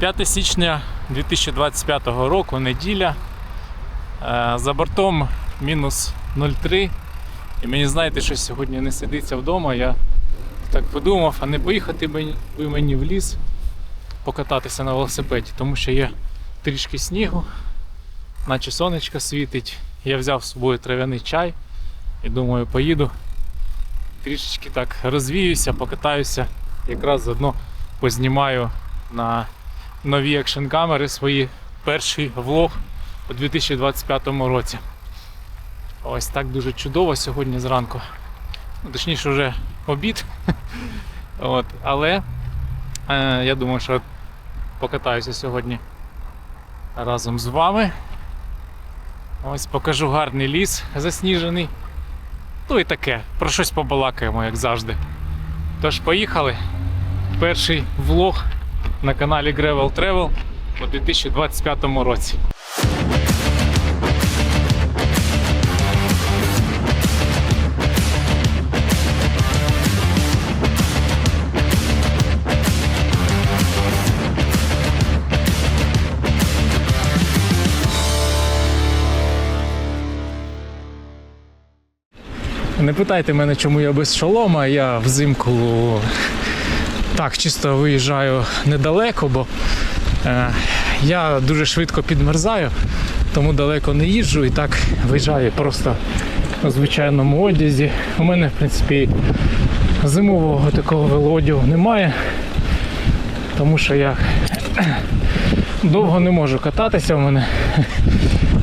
5 січня 2025 року, неділя. Е, За бортом мінус 0,3. І мені знаєте, що сьогодні не сидиться вдома. Я так подумав, а не поїхати би мені в ліс покататися на велосипеді, тому що є трішки снігу, наче сонечко світить. Я взяв з собою трав'яний чай і думаю, поїду. Трішечки так розвіюся, покатаюся, якраз заодно познімаю на нові екшн камери свої перший влог у 2025 році. Ось так дуже чудово сьогодні зранку. Ну, Точніше, вже обід. От, але е, я думаю, що покатаюся сьогодні разом з вами. Ось покажу гарний ліс засніжений. Ну і таке, про щось побалакаємо, як завжди. Тож, поїхали. Перший влог на каналі Gravel Travel у 2025 році. Не питайте мене, чому я без шолома. Я взимку так чисто виїжджаю недалеко, бо е, я дуже швидко підмерзаю, тому далеко не їжджу і так виїжджаю просто у звичайному одязі. У мене, в принципі, зимового такого велодягу немає, тому що я довго не можу кататися. У мене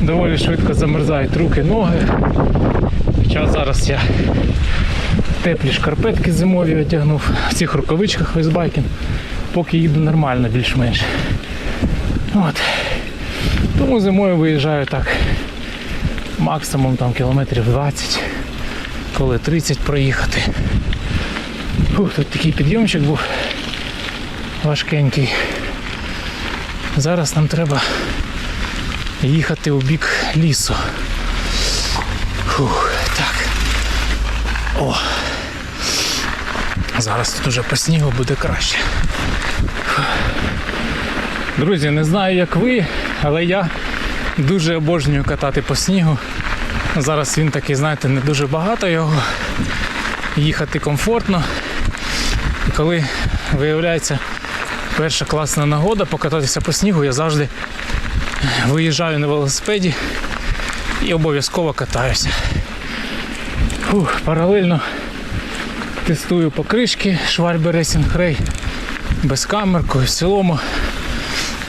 доволі швидко замерзають руки, ноги. Хоча зараз я теплі шкарпетки зимові одягнув, в цих рукавичках вейсбайкінг, поки їду нормально більш-менш. От. Тому зимою виїжджаю так максимум там кілометрів 20, коли 30 проїхати. Фух, тут такий підйомчик був важкенький. Зараз нам треба їхати у бік лісу. Фух. О. Зараз тут уже по снігу буде краще. Друзі, не знаю як ви, але я дуже обожнюю катати по снігу. Зараз він такий, знаєте, не дуже багато його. Їхати комфортно. І коли виявляється перша класна нагода покататися по снігу, я завжди виїжджаю на велосипеді і обов'язково катаюся. Фух, паралельно тестую покришки Schwalbe Racing Ray без камерку і в цілому.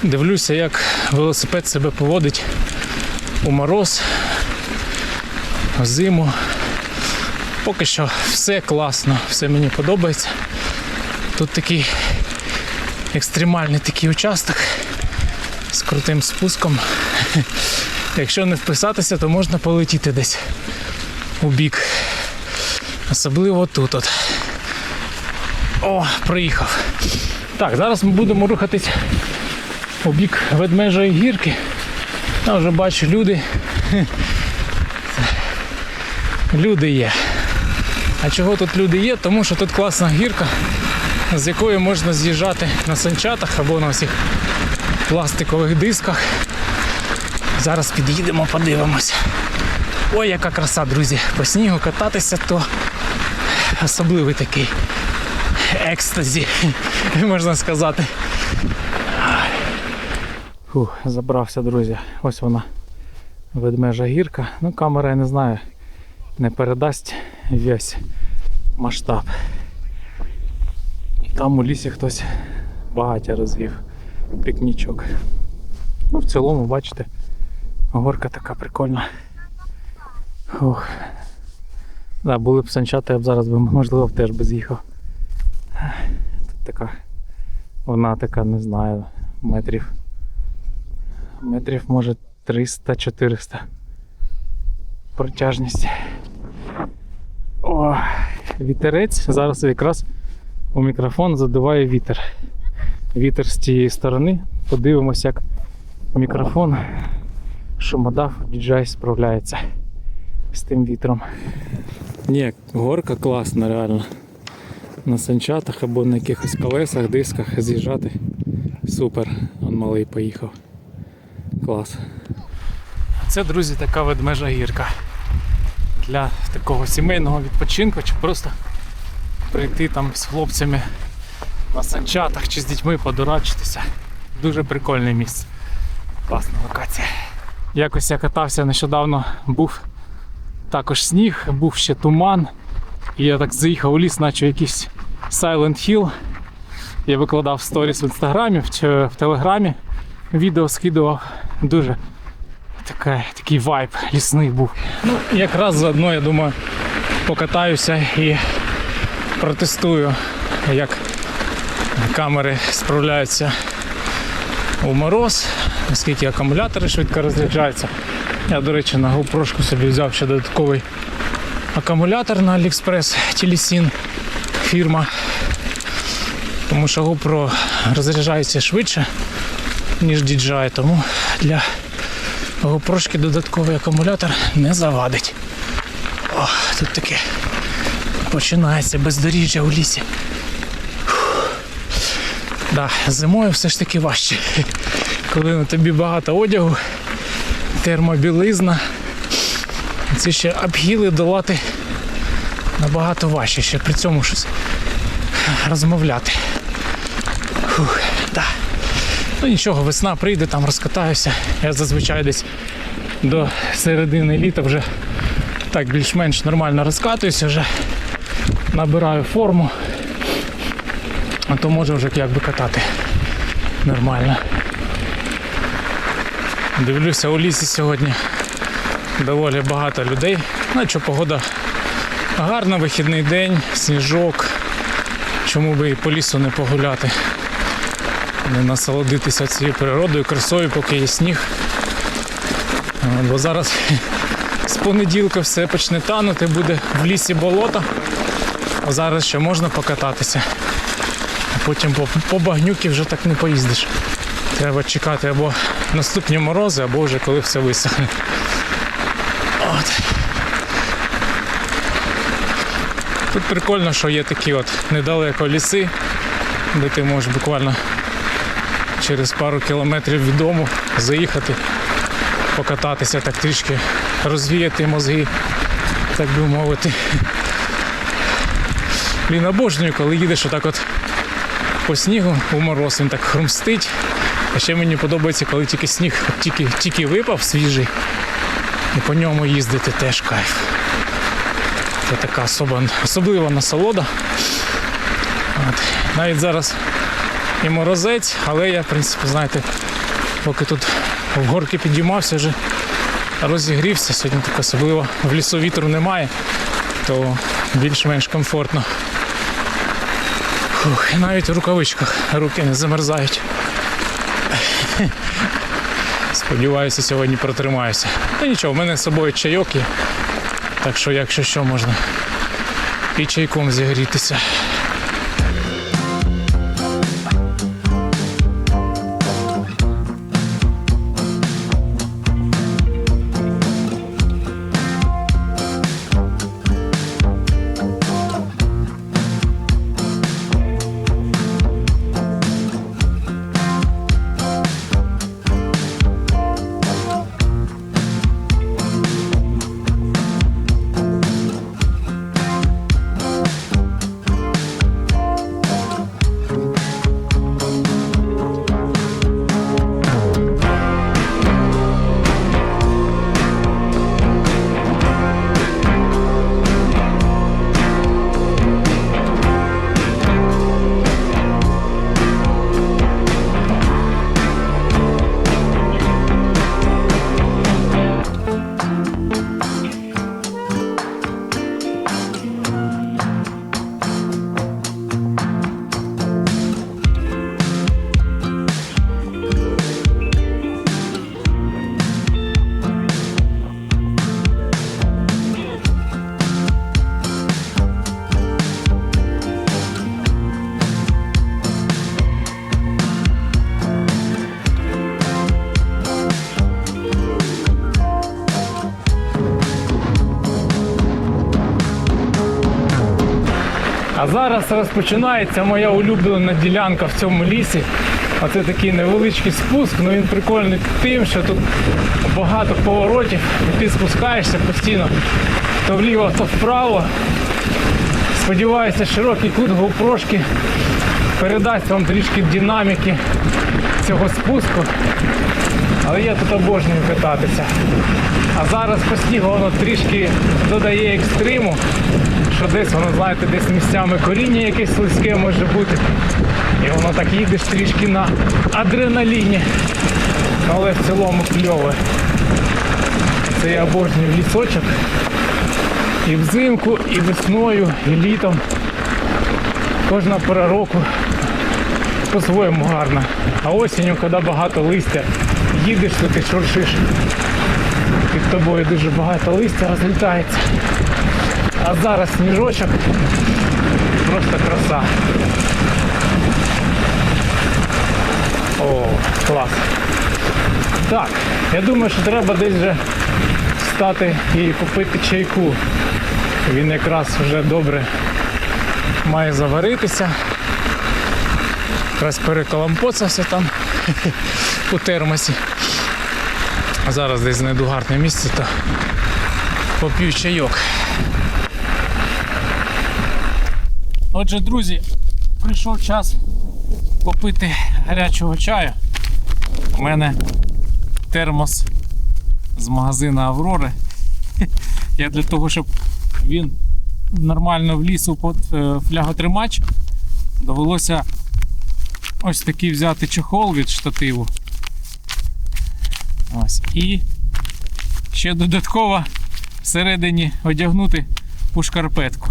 Дивлюся, як велосипед себе поводить у мороз, в зиму. Поки що все класно, все мені подобається. Тут такий екстремальний такий участок з крутим спуском. Якщо не вписатися, то можна полетіти десь у бік. Особливо тут. От. О, приїхав. Так, зараз ми будемо рухатись у бік ведмежої гірки. Я вже бачу люди. Люди є. А чого тут люди є? Тому що тут класна гірка, з якої можна з'їжджати на санчатах або на всіх пластикових дисках. Зараз під'їдемо, подивимося. Ой, яка краса, друзі! По снігу кататися, то особливий такий екстазі, можна сказати. Фух, забрався, друзі. Ось вона ведмежа гірка. Ну, камера, я не знаю, не передасть весь масштаб. Там у лісі хтось багаття розвів пікнічок. Ну, в цілому, бачите, горка така прикольна. Ух. Да, були б санчата, я б зараз би, можливо, теж би з'їхав. Тут така, вона така, не знаю, метрів. Метрів може 300-400. Протяжність. О, вітерець. Зараз якраз у мікрофон задуває вітер. Вітер з тієї сторони. Подивимось, як мікрофон шумодав DJI справляється з тим вітром. Ні, горка класна, реально. На санчатах або на якихось колесах, дисках з'їжджати Супер, он малий поїхав. Клас. Це, друзі, така ведмежа гірка. Для такого сімейного відпочинку чи просто прийти там з хлопцями на санчатах чи з дітьми подурачитися. Дуже прикольне місце. Класна локація. Якось я катався нещодавно, був також сніг, був ще туман. І я так заїхав у ліс, наче якийсь Silent Hill. Я викладав сторіс в інстаграмі в, в телеграмі. Відео скидував. Дуже така, такий вайб лісний був. Ну, якраз заодно, я думаю, покатаюся і протестую, як камери справляються у мороз, наскільки акумулятори швидко розряджаються. Я, до речі, на GoPro собі взяв ще додатковий акумулятор на AliExpress Telesin фірма. Тому що GoPro розряджається швидше, ніж DJI, тому для GoPro додатковий акумулятор не завадить. О, тут таке починається бездоріжжя у лісі. Да, зимою все ж таки важче. Коли на тобі багато одягу, термобілизна. Це ще обгіли долати набагато важче, ще при цьому щось розмовляти. Фух, да. Ну нічого, весна прийде, там розкатаюся. Я зазвичай десь до середини літа вже так більш-менш нормально розкатуюся, вже набираю форму, а то можу вже якби катати нормально. Дивлюся у лісі сьогодні доволі багато людей. Що погода гарна, вихідний день, сніжок. Чому би і по лісу не погуляти, не насолодитися цією природою, красою, поки є сніг. Бо зараз з понеділка все почне танути, буде в лісі болото, а зараз ще можна покататися. А потім по, по багнюки вже так не поїздиш. Треба чекати або наступні морози, або вже коли все висохне. От. Тут прикольно, що є такі от недалеко ліси, де ти можеш буквально через пару кілометрів від дому заїхати, покататися так трішки, розвіяти мозги, так би мовити. Блін, обожнюю, коли їдеш отак от по снігу у мороз, він так хрумстить. А ще мені подобається, коли тільки сніг тільки, тільки випав свіжий, і по ньому їздити теж кайф. Це така особа, особлива насолода. От. Навіть зараз і морозець, але я, в принципі, знаєте, поки тут в горки підіймався, вже розігрівся. Сьогодні так особливо в лісу вітру немає, то більш-менш комфортно. Фух, і навіть у рукавичках руки не замерзають. Сподіваюся, сьогодні протримаюся. Та нічого, в мене з собою чайок є. Так що, якщо що, можна і чайком зігрітися. Зараз розпочинається моя улюблена ділянка в цьому лісі. А це такий невеличкий спуск, але він прикольний тим, що тут багато поворотів, і ти спускаєшся постійно то вліво, то вправо. Сподіваюся, широкий кут GoPro передасть вам трішки динаміки цього спуску. Але я тут обожнюю кататися. А зараз по снігу воно трішки додає екстриму, що десь воно, знаєте, десь місцями коріння якесь слизьке може бути. І воно так їдеш трішки на адреналіні. Але в цілому кльове. Це я обожнюю лісочок. І взимку, і весною, і літом. Кожна пора року по-своєму гарна. А осінню, коли багато листя, їдеш, то ти шуршиш. Під тобою дуже багато листя розлітається. А зараз сніжочок просто краса. О, клас. Так, я думаю, що треба десь вже встати і купити чайку. Він якраз вже добре має заваритися. Якраз переколампоцався там у термосі. А зараз десь знайду гарне місце, то поп'ю чайок. Отже, друзі, прийшов час попити гарячого чаю. У мене термос з магазину Аврори. Я для того, щоб він нормально вліз у е, фляготримач, довелося ось такий взяти чохол від штативу. Ось. І ще додатково всередині одягнути у шкарпетку.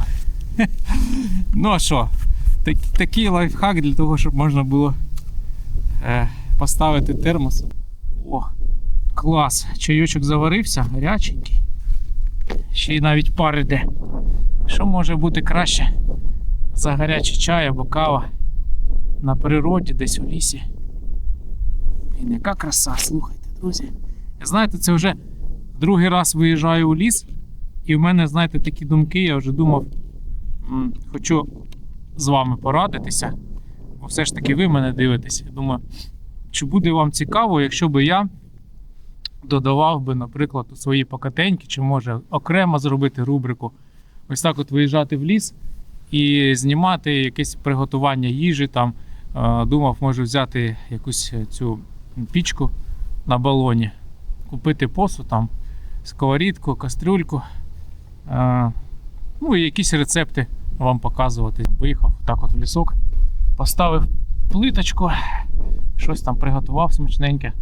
Ну а що? Так, такий лайфхак для того, щоб можна було е, поставити термос. О, клас! Чайочок заварився, гаряченький. Ще й навіть пар іде. Що може бути краще за гарячий чай або кава на природі, десь у лісі. І яка краса, слухайте, друзі. Знаєте, це вже другий раз виїжджаю у ліс, і в мене, знаєте, такі думки, я вже думав, хочу з вами порадитися. Бо все ж таки ви мене дивитесь. Я думаю, чи буде вам цікаво, якщо би я додавав би, наприклад, у свої покатеньки, чи може окремо зробити рубрику, ось так от виїжджати в ліс і знімати якесь приготування їжі. Там думав, можу взяти якусь цю пічку на балоні, купити посуд, там, сковорідку, кастрюльку. Ну і якісь рецепти вам показувати. Виїхав так от в лісок, поставив плиточку, щось там приготував смачненьке,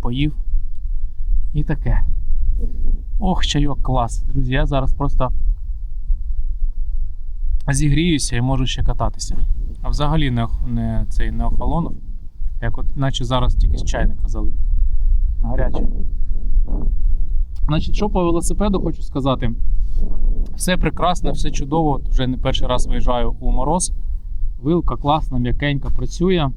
поїв і таке. Ох, чайок клас. Друзі, я зараз просто зігріюся і можу ще кататися. А взагалі не, не, цей, не охолонув. Як от, наче зараз тільки з чайника залив. Гарячий. Значить, що по велосипеду хочу сказати. Все прекрасно, все чудово. Вже не перший раз виїжджаю у мороз. Вилка класна, м'якенька працює.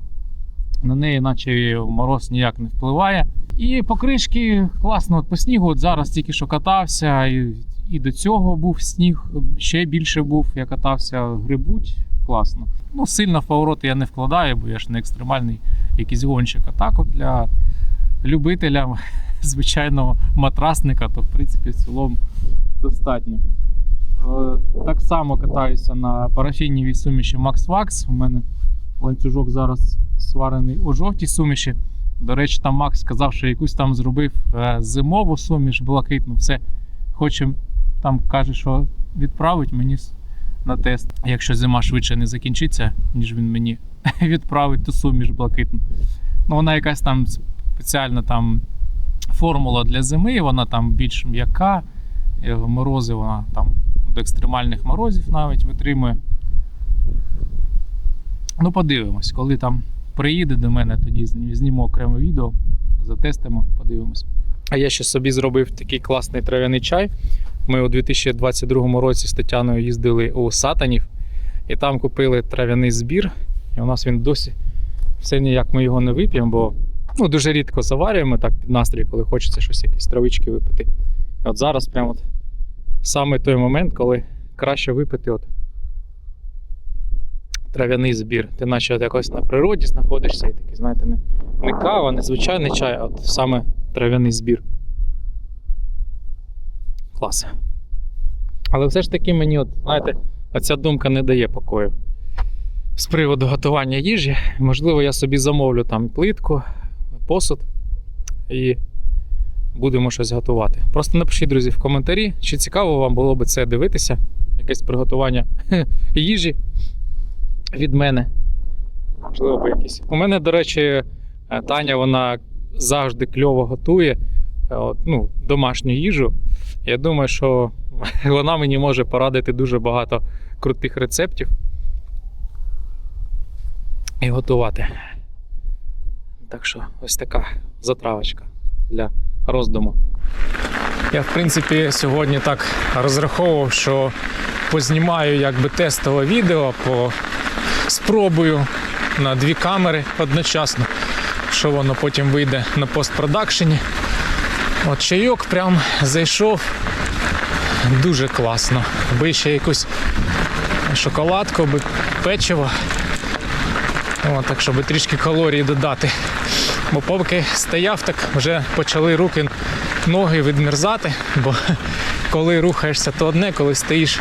На неї, наче мороз ніяк не впливає. І покришки класно, от по снігу. От зараз тільки що катався, і, і до цього був сніг, ще більше був. Я катався, грибуть. Класно. Ну, сильно в повороти я не вкладаю, бо я ж не екстремальний якийсь гонщик. А так от для любителя звичайного матрасника, то в принципі в цілому достатньо. Е, Так само катаюся на парафінівій суміші Max Wax. У мене ланцюжок зараз сварений у жовтій суміші. До речі, там Макс сказав, що якусь там зробив е, зимову суміш блакитну. Все хоче, там каже, що відправить мені на тест. Якщо зима швидше не закінчиться, ніж він мені відправить ту суміш блакитну. Ну, вона якась там спеціальна там формула для зими, вона там більш м'яка. е, Морози вона там до екстремальних морозів навіть витримує. Ну, подивимось, коли там приїде до мене, тоді зні- зніму окреме відео, затестимо, подивимось. А я ще собі зробив такий класний трав'яний чай. Ми у 2022 році з Тетяною їздили у Сатанів і там купили трав'яний збір. І у нас він досі все ніяк ми його не вип'ємо, бо ну, дуже рідко заварюємо так під настрій, коли хочеться щось якісь травички випити. І от зараз прямо от саме той момент, коли краще випити от трав'яний збір. Ти наче от якось на природі знаходишся і такий, знаєте, не, не кава, не звичайний чай, а от саме трав'яний збір. Клас. Але все ж таки мені, от, знаєте, оця думка не дає покою. З приводу готування їжі, можливо, я собі замовлю там плитку, посуд і будемо щось готувати. Просто напишіть, друзі, в коментарі, чи цікаво вам було би це дивитися, якесь приготування їжі від мене. Можливо, би якісь. У мене, до речі, е, Таня вона завжди кльово готує е, ну, домашню їжу. Я думаю, що вона мені може порадити дуже багато крутих рецептів і готувати. Так що ось така затравочка для роздуму. Я, в принципі, сьогодні так розраховував, що познімаю якби тестове відео, по... спробую на дві камери одночасно, що воно потім вийде на постпродакшені. От чайок прям зайшов дуже класно. Би ще якусь шоколадку, би печиво. О, так, щоб трішки калорій додати. Бо поки стояв, так вже почали руки, ноги відмерзати, бо коли рухаєшся, то одне, коли стоїш,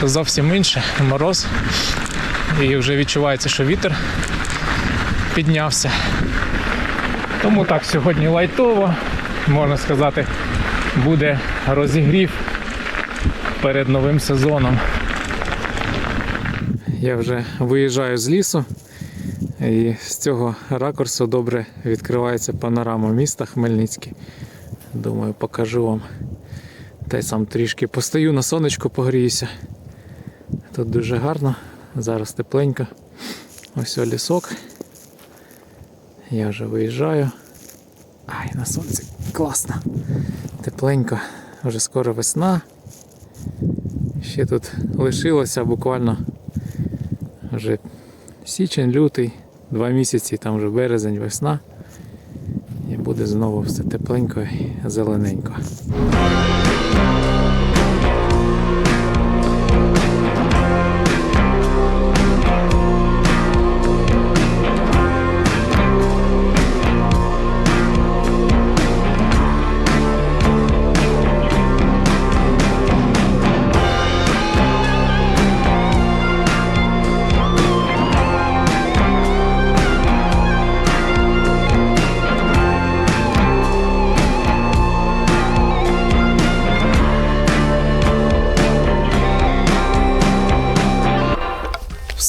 то зовсім інше. Мороз. І вже відчувається, що вітер піднявся. Тому так, сьогодні лайтово, можна сказати, буде розігрів перед новим сезоном. Я вже виїжджаю з лісу. І з цього ракурсу добре відкривається панорама міста Хмельницький. Думаю, покажу вам. Та й сам трішки постою на сонечку погріюся. Тут дуже гарно, зараз тепленько. Ось лісок. Я вже виїжджаю. Ай, на сонці класно. Тепленько, вже скоро весна. Ще тут лишилося буквально вже січень, лютий, два місяці, там вже березень, весна. І буде знову все тепленько і зелененько.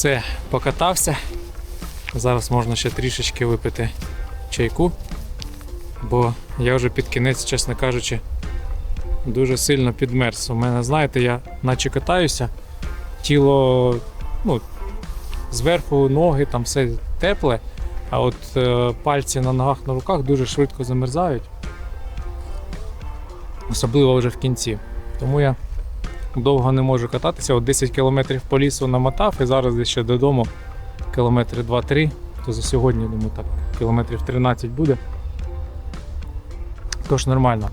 Все, покатався. Зараз можна ще трішечки випити чайку, бо я вже під кінець, чесно кажучи, дуже сильно підмерз. У мене, знаєте, я наче катаюся, тіло ну, зверху ноги, там все тепле, а от е, пальці на ногах, на руках дуже швидко замерзають. Особливо вже в кінці. Тому я довго не можу кататися. От 10 кілометрів по лісу намотав і зараз десь ще додому кілометри 2-3. То за сьогодні, думаю, так, кілометрів 13 буде. Тож нормально.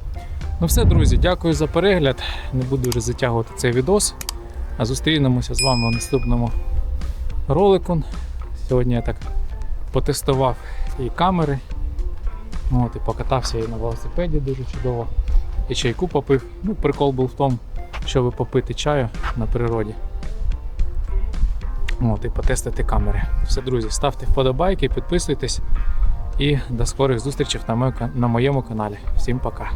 Ну все, друзі, дякую за перегляд. Не буду вже затягувати цей відос. А зустрінемося з вами у наступному ролику. Сьогодні я так потестував і камери. От, і покатався і на велосипеді дуже чудово. І чайку попив. Ну, прикол був в тому, щоб попити чаю на природі. От, і потестити камери. Все, друзі, ставте вподобайки, підписуйтесь і до скорих зустрічей на моєму- на моєму каналі. Всім пока!